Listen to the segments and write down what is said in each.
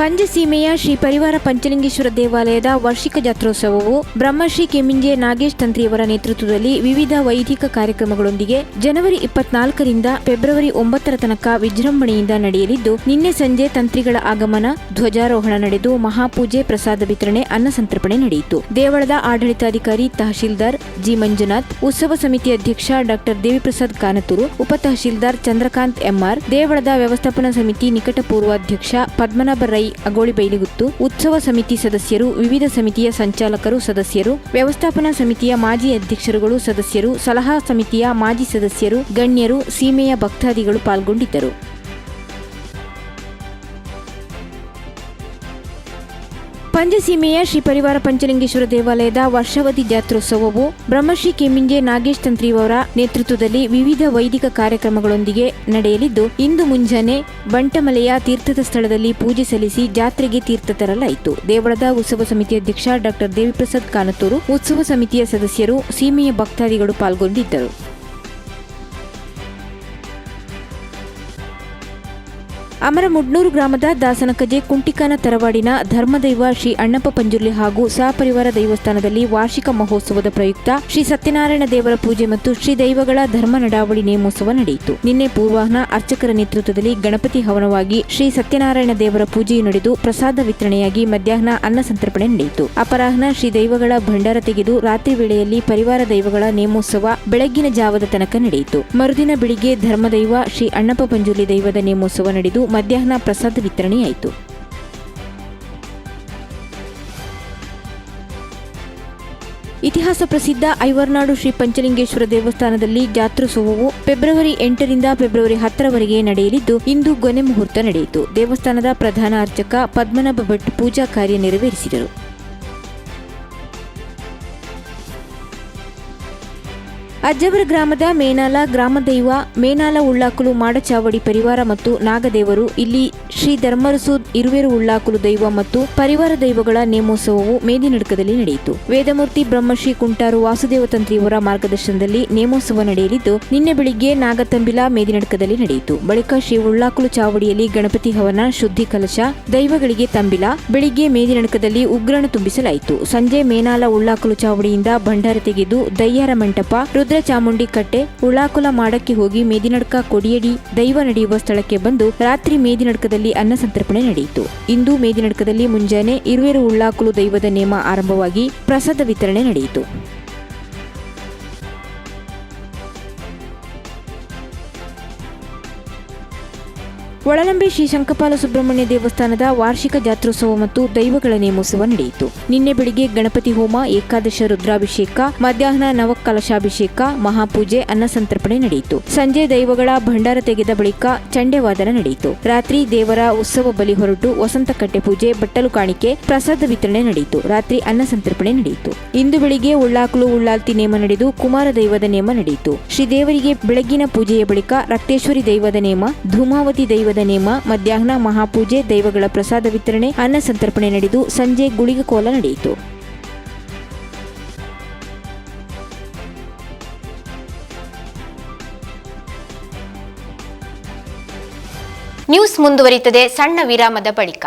ಪಂಜಸೀಮೆಯ ಶ್ರೀ ಪರಿವಾರ ಪಂಚಲಿಂಗೇಶ್ವರ ದೇವಾಲಯದ ವಾರ್ಷಿಕ ಜಾತ್ರೋತ್ಸವವು ಬ್ರಹ್ಮಶ್ರೀ ಕೆಮಿಂಜೆ ನಾಗೇಶ್ ತಂತ್ರಿಯವರ ನೇತೃತ್ವದಲ್ಲಿ ವಿವಿಧ ವೈದಿಕ ಕಾರ್ಯಕ್ರಮಗಳೊಂದಿಗೆ ಜನವರಿ ಇಪ್ಪತ್ನಾಲ್ಕರಿಂದ ಫೆಬ್ರವರಿ ಒಂಬತ್ತರ ತನಕ ವಿಜೃಂಭಣೆಯಿಂದ ನಡೆಯಲಿದ್ದು, ನಿನ್ನೆ ಸಂಜೆ ತಂತ್ರಿಗಳ ಆಗಮನ, ಧ್ವಜಾರೋಹಣ ನಡೆದು ಮಹಾಪೂಜೆ, ಪ್ರಸಾದ ವಿತರಣೆ, ಅನ್ನ ಸಂತರ್ಪಣೆ ನಡೆಯಿತು. ದೇವಳದ ಆಡಳಿತಾಧಿಕಾರಿ ತಹಶೀಲ್ದಾರ್ ಜಿ ಮಂಜುನಾಥ್, ಉತ್ಸವ ಸಮಿತಿ ಅಧ್ಯಕ್ಷ ಡಾಕ್ಟರ್ ದೇವಿಪ್ರಸಾದ್ ಕಾನತೂರು, ಉಪ ತಹಶೀಲ್ದಾರ್ ಚಂದ್ರಕಾಂತ್ ಎಂಆರ್, ದೇವಳದ ವ್ಯವಸ್ಥಾಪನಾ ಸಮಿತಿ ನಿಕಟಪೂರ್ವಾಧ್ಯಕ್ಷ ಪದ್ಮನಾಭ ರೈ ಅಗೋಳಿ ಬೈಲಿಗುತ್ತು. ಉತ್ಸವ ಸಮಿತಿ ಸದಸ್ಯರು, ವಿವಿಧ ಸಮಿತಿಯ ಸಂಚಾಲಕರು ಸದಸ್ಯರು, ವ್ಯವಸ್ಥಾಪನಾ ಸಮಿತಿಯ ಮಾಜಿ ಅಧ್ಯಕ್ಷರುಗಳು ಸದಸ್ಯರು, ಸಲಹಾ ಸಮಿತಿಯ ಮಾಜಿ ಸದಸ್ಯರು, ಗಣ್ಯರು, ಸೀಮೆಯ ಭಕ್ತಾದಿಗಳು ಪಾಲ್ಗೊಂಡಿದ್ದರು. ಪಂಚಸೀಮೆಯ ಶ್ರೀ ಪರಿವಾರ ಪಂಚಲಿಂಗೇಶ್ವರ ದೇವಾಲಯದ ವರ್ಷಾವಧಿ ಜಾತ್ರೋತ್ಸವವು ಬ್ರಹ್ಮಶ್ರೀ ಕೆಮಿಂಜೆ ನಾಗೇಶ್ ತಂತ್ರಿಯವರ ನೇತೃತ್ವದಲ್ಲಿ ವಿವಿಧ ವೈದಿಕ ಕಾರ್ಯಕ್ರಮಗಳೊಂದಿಗೆ ನಡೆಯಲಿದ್ದು, ಇಂದು ಮುಂಜಾನೆ ಬಂಟಮಲೆಯ ತೀರ್ಥದ ಸ್ಥಳದಲ್ಲಿ ಪೂಜೆ ಸಲ್ಲಿಸಿ ಜಾತ್ರೆಗೆ ತೀರ್ಥ ತರಲಾಯಿತು. ದೇವಳದ ಉತ್ಸವ ಸಮಿತಿ ಅಧ್ಯಕ್ಷ ಡಾಕ್ಟರ್ ದೇವಿಪ್ರಸಾದ್ ಕಾನತೂರು ಉತ್ಸವ ಸಮಿತಿಯ ಸದಸ್ಯರು, ಸೀಮೆಯ ಭಕ್ತಾದಿಗಳು ಪಾಲ್ಗೊಂಡಿದ್ದರು. ಅಮರಮುಡ್ನೂರು ಗ್ರಾಮದ ದಾಸನಕಜೆ ಕುಂಟಿಕಾನ ತರವಾಡಿನ ಧರ್ಮದೈವ ಶ್ರೀ ಅಣ್ಣಪ್ಪ ಪಂಜುರ್ಲಿ ಹಾಗೂ ಸಹಪರಿವಾರ ದೈವಸ್ಥಾನದಲ್ಲಿ ವಾರ್ಷಿಕ ಮಹೋತ್ಸವದ ಪ್ರಯುಕ್ತ ಶ್ರೀ ಸತ್ಯನಾರಾಯಣ ದೇವರ ಪೂಜೆ ಮತ್ತು ಶ್ರೀ ದೈವಗಳ ಧರ್ಮ ನಡಾವಳಿ ನೇಮೋತ್ಸವ ನಡೆಯಿತು. ನಿನ್ನೆ ಪೂರ್ವಾಹ್ನ ಅರ್ಚಕರ ನೇತೃತ್ವದಲ್ಲಿ ಗಣಪತಿ ಹವನವಾಗಿ ಶ್ರೀ ಸತ್ಯನಾರಾಯಣ ದೇವರ ಪೂಜೆಯು ನಡೆದು ಪ್ರಸಾದ ವಿತರಣೆಯಾಗಿ ಮಧ್ಯಾಹ್ನ ಅನ್ನ ಸಂತರ್ಪಣೆ ನಡೆಯಿತು. ಅಪರಾಹ್ನ ಶ್ರೀ ದೈವಗಳ ಭಂಡಾರ ತೆಗೆದು ರಾತ್ರಿ ವೇಳೆಯಲ್ಲಿ ಪರಿವಾರ ದೈವಗಳ ನೇಮೋತ್ಸವ ಬೆಳಗ್ಗಿನ ಜಾವದ ತನಕ ನಡೆಯಿತು. ಮರುದಿನ ಬೆಳಿಗ್ಗೆ ಧರ್ಮದೈವ ಶ್ರೀ ಅಣ್ಣಪ್ಪ ಪಂಜುರ್ಲಿ ದೈವದ ನೇಮೋತ್ಸವ ನಡೆದು ಮಧ್ಯಾಹ್ನ ಪ್ರಸಾದ ವಿತರಣೆಯಾಯಿತು. ಇತಿಹಾಸ ಪ್ರಸಿದ್ಧ ಐವರ್ನಾಡು ಶ್ರೀ ಪಂಚಲಿಂಗೇಶ್ವರ ದೇವಸ್ಥಾನದಲ್ಲಿ ಜಾತ್ರೋತ್ಸವವು ಫೆಬ್ರವರಿ ಎಂಟರಿಂದ ಫೆಬ್ರವರಿ ಹತ್ತರವರೆಗೆ ನಡೆಯಲಿದ್ದು, ಇಂದು ಗೊನೆ ಮುಹೂರ್ತ ನಡೆಯಿತು. ದೇವಸ್ಥಾನದ ಪ್ರಧಾನ ಅರ್ಚಕ ಪದ್ಮನಾಭ ಭಟ್ ಪೂಜಾ ಕಾರ್ಯ ನೆರವೇರಿಸಿದರು. ಅಜ್ಜವರ ಗ್ರಾಮದ ಮೇನಾಲ ಗ್ರಾಮದೈವ ಮೇನಾಲ ಉಳ್ಳಾಕುಲು ಮಾಡಚಾವಡಿ ಪರಿವಾರ ಮತ್ತು ನಾಗದೇವರು, ಇಲ್ಲಿ ಶ್ರೀ ಧರ್ಮರಸು ಇರುವೆರು ಉಳ್ಳಾಕುಲು ದೈವ ಮತ್ತು ಪರಿವಾರ ದೈವಗಳ ನೇಮೋತ್ಸವವು ಮೇದಿನಡ್ಕದಲ್ಲಿ ನಡೆಯಿತು. ವೇದಮೂರ್ತಿ ಬ್ರಹ್ಮಶ್ರೀ ಕುಂಟಾರು ವಾಸುದೇವ ತಂತ್ರಿಯವರ ಮಾರ್ಗದರ್ಶನದಲ್ಲಿ ನೇಮೋತ್ಸವ ನಡೆಯಲಿದ್ದು, ನಿನ್ನೆ ಬೆಳಿಗ್ಗೆ ನಾಗತಂಬಿಲ ಮೇದಿನಡ್ಕದಲ್ಲಿ ನಡೆಯಿತು. ಬಳಿಕ ಶ್ರೀ ಉಳ್ಳಾಕುಲು ಚಾವಡಿಯಲ್ಲಿ ಗಣಪತಿ ಹವನ, ಶುದ್ಧಿ ಕಲಶ, ದೈವಗಳಿಗೆ ತಂಬಿಲ, ಬೆಳಿಗ್ಗೆ ಮೇದಿನಡ್ಕದಲ್ಲಿ ಉಗ್ರಣ ತುಂಬಿಸಲಾಯಿತು. ಸಂಜೆ ಮೇನಾಲ ಉಳ್ಳಾಕುಲು ಚಾವಡಿಯಿಂದ ಭಂಡಾರ ತೆಗೆದು ದಯ್ಯಾರ ಮಂಟಪ ರುದ್ರ ಚಾಮುಂಡಿ ಕಟ್ಟೆ ಉಳ್ಳಾಕುಲ ಮಾಡಕ್ಕೆ ಹೋಗಿ ಮೇದಿನಡ್ಕ ಕೊಡಿಯಡಿ ದೈವ ನಡೆಯುವ ಸ್ಥಳಕ್ಕೆ ಬಂದು ರಾತ್ರಿ ಮೇದಿನಡ್ಕದಲ್ಲಿ ಅನ್ನ ಸಂತರ್ಪಣೆ ನಡೆಯಿತು. ಇಂದು ಮೇದಿನಡ್ಕದಲ್ಲಿ ಮುಂಜಾನೆ ಇರುವೆರು ಉಳ್ಳಾಕುಲು ದೈವದ ನೇಮ ಆರಂಭವಾಗಿ ಪ್ರಸಾದ ವಿತರಣೆ ನಡೆಯಿತು. ಒಳಲಂಬೆ ಶ್ರೀ ಶಂಕಪಾಲ ಸುಬ್ರಹ್ಮಣ್ಯ ದೇವಸ್ಥಾನದ ವಾರ್ಷಿಕ ಜಾತ್ರೋತ್ಸವ ಮತ್ತು ದೈವಗಳ ನೇಮೋತ್ಸವ ನಡೆಯಿತು ನಿನ್ನೆ ಬೆಳಿಗ್ಗೆ ಗಣಪತಿ ಹೋಮ, ಏಕಾದಶ ರುದ್ರಾಭಿಷೇಕ, ಮಧ್ಯಾಹ್ನ ನವಕಲಶಾಭಿಷೇಕ, ಮಹಾಪೂಜೆ ಅನ್ನಸಂತರ್ಪಣೆ ನಡೆಯಿತು. ಸಂಜೆ ದೈವಗಳ ಭಂಡಾರ ತೆಗೆದ ಬಳಿಕ ಚಂಡೆವಾದನ ನಡೆಯಿತು. ರಾತ್ರಿ ದೇವರ ಉತ್ಸವ ಬಲಿ ಹೊರಟು ವಸಂತ ಕಟ್ಟೆ ಪೂಜೆ, ಬಟ್ಟಲು ಕಾಣಿಕೆ, ಪ್ರಸಾದ ವಿತರಣೆ ನಡೆಯಿತು. ರಾತ್ರಿ ಅನ್ನ ಸಂತರ್ಪಣೆ ನಡೆಯಿತು. ಇಂದು ಬೆಳಿಗ್ಗೆ ಉಳ್ಳಾಕಲು ಉಳ್ಳಾಲ್ತಿ ನೇಮ ನಡೆದು ಕುಮಾರ ದೈವದ ನೇಮ ನಡೆಯಿತು. ಶ್ರೀ ದೇವರಿಗೆ ಬೆಳಗ್ಗಿನ ಪೂಜೆಯ ಬಳಿಕ ರಕ್ತೇಶ್ವರಿ ದೈವದ ನೇಮ, ಧೂಮಾವತಿ ದೈವದ ನೇಮ, ಮಧ್ಯಾಹ್ನ ಮಹಾಪೂಜೆ, ದೈವಗಳ ಪ್ರಸಾದ ವಿತರಣೆ, ಅನ್ನ ಸಂತರ್ಪಣೆ ನಡೆದು ಸಂಜೆ ಗುಳಿಗ ಕೋಲ ನಡೆಯಿತು. ನ್ಯೂಸ್ ಮುಂದುವರಿಯುತ್ತದೆ ಸಣ್ಣ ವಿರಾಮದ ಬಳಿಕ.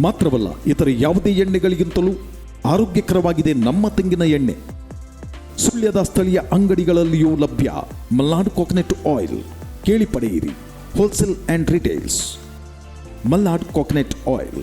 ಮಾತ್ರವಲ್ಲ, ಇತರ ಯಾವುದೇ ಎಣ್ಣೆಗಳಿಗಿಂತಲೂ ಆರೋಗ್ಯಕರವಾಗಿದೆ ನಮ್ಮ ತೆಂಗಿನ ಎಣ್ಣೆ. ಸುಳ್ಯದ ಸ್ಥಳೀಯ ಅಂಗಡಿಗಳಲ್ಲಿಯೂ ಲಭ್ಯ. Malnadu coconut oil. ಕೇಳಿ ಪಡೆಯಿರಿ. Wholesale and retails Malnadu coconut oil.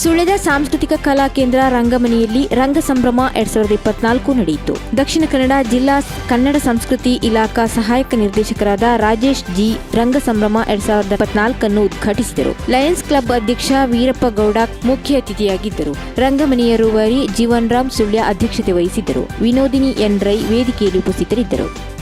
ಸುಳ್ಯದ ಸಾಂಸ್ಕೃತಿಕ ಕಲಾ ಕೇಂದ್ರ ರಂಗಮನೆಯಲ್ಲಿ ರಂಗ ಸಂಭ್ರಮ ಎರಡ್ ಸಾವಿರದ ಇಪ್ಪತ್ನಾಲ್ಕು ನಡೆಯಿತು. ದಕ್ಷಿಣ ಕನ್ನಡ ಜಿಲ್ಲಾ ಕನ್ನಡ ಸಂಸ್ಕೃತಿ ಇಲಾಖಾ ಸಹಾಯಕ ನಿರ್ದೇಶಕರಾದ ರಾಜೇಶ್ ಜಿ ರಂಗ ಸಂಭ್ರಮ ಎರಡ್ ಸಾವಿರದ ಇಪ್ಪತ್ನಾಲ್ಕನ್ನು ಉದ್ಘಾಟಿಸಿದರು. ಲಯನ್ಸ್ ಕ್ಲಬ್ ಅಧ್ಯಕ್ಷ ವೀರಪ್ಪ ಗೌಡ ಮುಖ್ಯ ಅತಿಥಿಯಾಗಿದ್ದರು. ರಂಗಮನೆಯ ರೂವಾರಿ ಜೀವನ್ ರಾಮ್ ಸುಳ್ಯ ಅಧ್ಯಕ್ಷತೆ ವಹಿಸಿದ್ದರು. ವಿನೋದಿನಿ ಎನ್ ರೈ ವೇದಿಕೆಯಲ್ಲಿ ಉಪಸ್ಥಿತರಿದ್ದರು.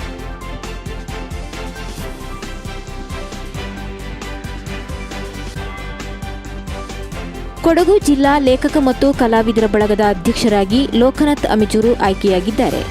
ಕೊಡಗು ಜಿಲ್ಲಾ ಲೇಖಕ ಮತ್ತು ಕಲಾವಿದರ ಬಳಗದ ಅಧ್ಯಕ್ಷರಾಗಿ ಲೋಕನಾಥ್ ಅಮಿಚೂರು ಆಯ್ಕೆಯಾಗಿದ್ದಾರೆ.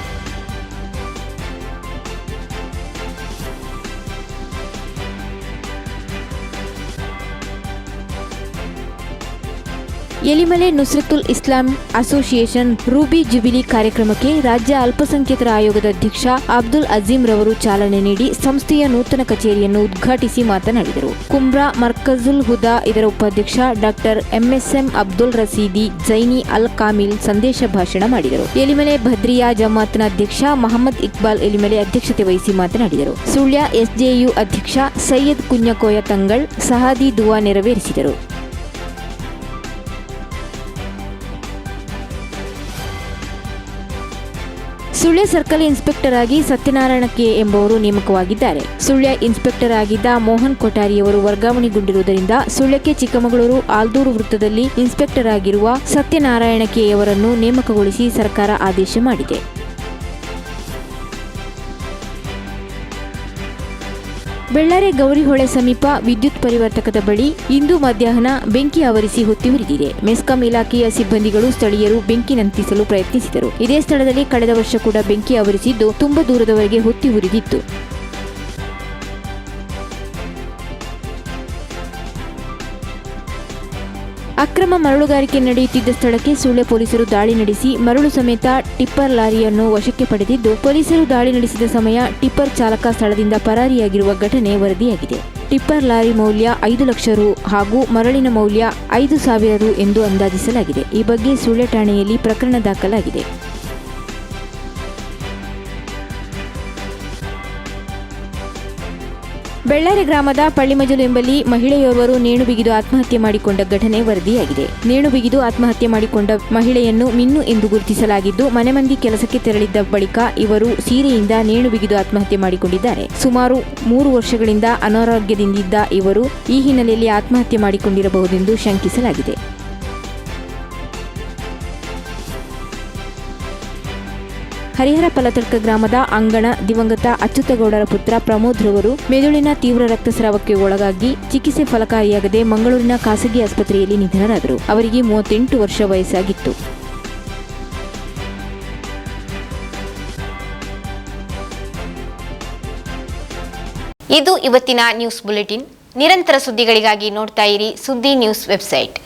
Elimale Nusratul Islam association ruby jubilee ಕಾರ್ಯಕ್ರಮಕ್ಕೆ ರಾಜ್ಯ ಅಲ್ಪಸಂಖ್ಯಾತರ ಆಯೋಗದ ಅಧ್ಯಕ್ಷ ಅಬ್ದುಲ್ ಅಜೀಂ ರವರು ಚಾಲನೆ ನೀಡಿ ಸಂಸ್ಥೆಯ ನೂತನ ಕಚೇರಿಯನ್ನು ಉದ್ಘಾಟಿಸಿ ಮಾತನಾಡಿದರು. ಕುಮ್ರಾ ಮರ್ಕಜುಲ್ ಹುದಾ ಇದರ ಉಪಾಧ್ಯಕ್ಷ ಡಾಕ್ಟರ್ ಎಂಎಸ್ಎಂ ಅಬ್ದುಲ್ ರಸೀದಿ ಜೈನಿ ಅಲ್ ಕಾಮಿಲ್ ಸಂದೇಶ ಭಾಷಣ ಮಾಡಿದರು. ಎಲಿಮಲೆ ಭದ್ರಿಯಾ ಜಮಾತ್ನ ಅಧ್ಯಕ್ಷ ಮಹಮ್ಮದ್ ಇಕ್ಬಾಲ್ ಎಲಿಮಲೆ ಅಧ್ಯಕ್ಷತೆ ವಹಿಸಿ ಮಾತನಾಡಿದರು. ಸುಳ್ಯ ಎಸ್ಜೆಯು ಅಧ್ಯಕ್ಷ ಸೈಯದ್ ಕುಂಜಕೋಯ ತಂಗಳ್ ಸಹಾದಿ ದುವಾ ನೆರವೇರಿಸಿದರು. ಸುಳ್ಯ ಸರ್ಕಲ್ ಇನ್ಸ್ಪೆಕ್ಟರ್ ಆಗಿ ಸತ್ಯನಾರಾಯಣ ಕೆ ಎಂಬುವರು ನೇಮಕವಾಗಿದ್ದಾರೆ. ಸುಳ್ಯ ಇನ್ಸ್ಪೆಕ್ಟರ್ ಆಗಿದ್ದ ಮೋಹನ್ ಕೊಠಾರಿಯವರು ವರ್ಗಾವಣೆಗೊಂಡಿರುವುದರಿಂದ ಸುಳ್ಯಕ್ಕೆ ಚಿಕ್ಕಮಗಳೂರು ಆಲ್ದೂರು ವೃತ್ತದಲ್ಲಿ ಇನ್ಸ್ಪೆಕ್ಟರ್ ಆಗಿರುವ ಸತ್ಯನಾರಾಯಣ ಕೆಯವರನ್ನು ನೇಮಕಗೊಳಿಸಿ ಸರ್ಕಾರ ಆದೇಶ ಮಾಡಿದೆ. ಬೆಳ್ಳಾರೆ ಗೌರಿಹೊಳೆ ಸಮೀಪ ವಿದ್ಯುತ್ ಪರಿವರ್ತಕದ ಬಳಿ ಇಂದು ಮಧ್ಯಾಹ್ನ ಬೆಂಕಿ ಆವರಿಸಿ ಹೊತ್ತಿ ಉರಿದಿದೆ. ಮೆಸ್ಕಾಂ ಇಲಾಖೆಯ ಸಿಬ್ಬಂದಿಗಳು ಸ್ಥಳೀಯರು ಬೆಂಕಿ ನಂತಿಸಲು ಪ್ರಯತ್ನಿಸಿದರು. ಇದೇ ಸ್ಥಳದಲ್ಲಿ ಕಳೆದ ವರ್ಷ ಕೂಡ ಬೆಂಕಿ ಆವರಿಸಿದ್ದು ತುಂಬಾ ದೂರದವರೆಗೆ ಹೊತ್ತಿ ಉರಿದಿತ್ತು. ಅಕ್ರಮ ಮರಳುಗಾರಿಕೆ ನಡೆಯುತ್ತಿದ್ದ ಸ್ಥಳಕ್ಕೆ ಸುಳ್ಯ ಪೊಲೀಸರು ದಾಳಿ ನಡೆಸಿ ಮರಳು ಸಮೇತ ಟಿಪ್ಪರ್ ಲಾರಿಯನ್ನು ವಶಕ್ಕೆ ಪಡೆದಿದ್ದು, ಪೊಲೀಸರು ದಾಳಿ ನಡೆಸಿದ ಸಮಯ ಟಿಪ್ಪರ್ ಚಾಲಕ ಸ್ಥಳದಿಂದ ಪರಾರಿಯಾಗಿರುವ ಘಟನೆ ವರದಿಯಾಗಿದೆ. ಟಿಪ್ಪರ್ ಲಾರಿ ಮೌಲ್ಯ ಐದು ಲಕ್ಷ ರು ಹಾಗೂ ಮರಳಿನ ಮೌಲ್ಯ ಐದು ಸಾವಿರ ರು ಎಂದು ಅಂದಾಜಿಸಲಾಗಿದೆ. ಈ ಬಗ್ಗೆ ಸುಳ್ಯ ಠಾಣೆಯಲ್ಲಿ ಪ್ರಕರಣ ದಾಖಲಾಗಿದೆ. ಬೆಳ್ಳಾರಿ ಗ್ರಾಮದ ಪಳ್ಳಿಮಜಲು ಎಂಬಲ್ಲಿ ಮಹಿಳೆಯೋರ್ವರು ನೇಣು ಬಿಗಿದು ಆತ್ಮಹತ್ಯೆ ಮಾಡಿಕೊಂಡ ಘಟನೆ ವರದಿಯಾಗಿದೆ. ನೇಣು ಬಿಗಿದು ಆತ್ಮಹತ್ಯೆ ಮಾಡಿಕೊಂಡ ಮಹಿಳೆಯನ್ನು ಮಿನ್ನು ಎಂದು ಗುರುತಿಸಲಾಗಿದ್ದು, ಮನೆ ಮಂದಿ ಕೆಲಸಕ್ಕೆ ತೆರಳಿದ್ದ ಬಳಿಕ ಇವರು ಸೀರೆಯಿಂದ ನೇಣು ಬಿಗಿದು ಆತ್ಮಹತ್ಯೆ ಮಾಡಿಕೊಂಡಿದ್ದಾರೆ. ಸುಮಾರು ಮೂರು ವರ್ಷಗಳಿಂದ ಅನಾರೋಗ್ಯದಿಂದಿದ್ದ ಇವರು ಈ ಹಿನ್ನೆಲೆಯಲ್ಲಿ ಆತ್ಮಹತ್ಯೆ ಮಾಡಿಕೊಂಡಿರಬಹುದೆಂದು ಶಂಕಿಸಲಾಗಿದೆ. ಹರಿಹರ ಪಲತಡ್ಕ ಗ್ರಾಮದ ಅಂಗಣ ದಿವಂಗತ ಅಚ್ಯುತಗೌಡರ ಪುತ್ರ ಪ್ರಮೋದ್ ರವರು ಮೆದುಳಿನ ತೀವ್ರ ರಕ್ತಸ್ರಾವಕ್ಕೆ ಒಳಗಾಗಿ ಚಿಕಿತ್ಸೆ ಫಲಕಾರಿಯಾಗದೆ ಮಂಗಳೂರಿನ ಖಾಸಗಿ ಆಸ್ಪತ್ರೆಯಲ್ಲಿ ನಿಧನರಾದರು. ಅವರಿಗೆ ಮೂವತ್ತೆಂಟು ವರ್ಷ ವಯಸ್ಸಾಗಿತ್ತು. ಇದು ಇವತ್ತಿನ ನ್ಯೂಸ್ ಬುಲೆಟಿನ್. ನಿರಂತರ ಸುದ್ದಿಗಳಿಗಾಗಿ ನೋಡ್ತಾ ಇರಿ ಸುದ್ದಿ ನ್ಯೂಸ್ ವೆಬ್ಸೈಟ್.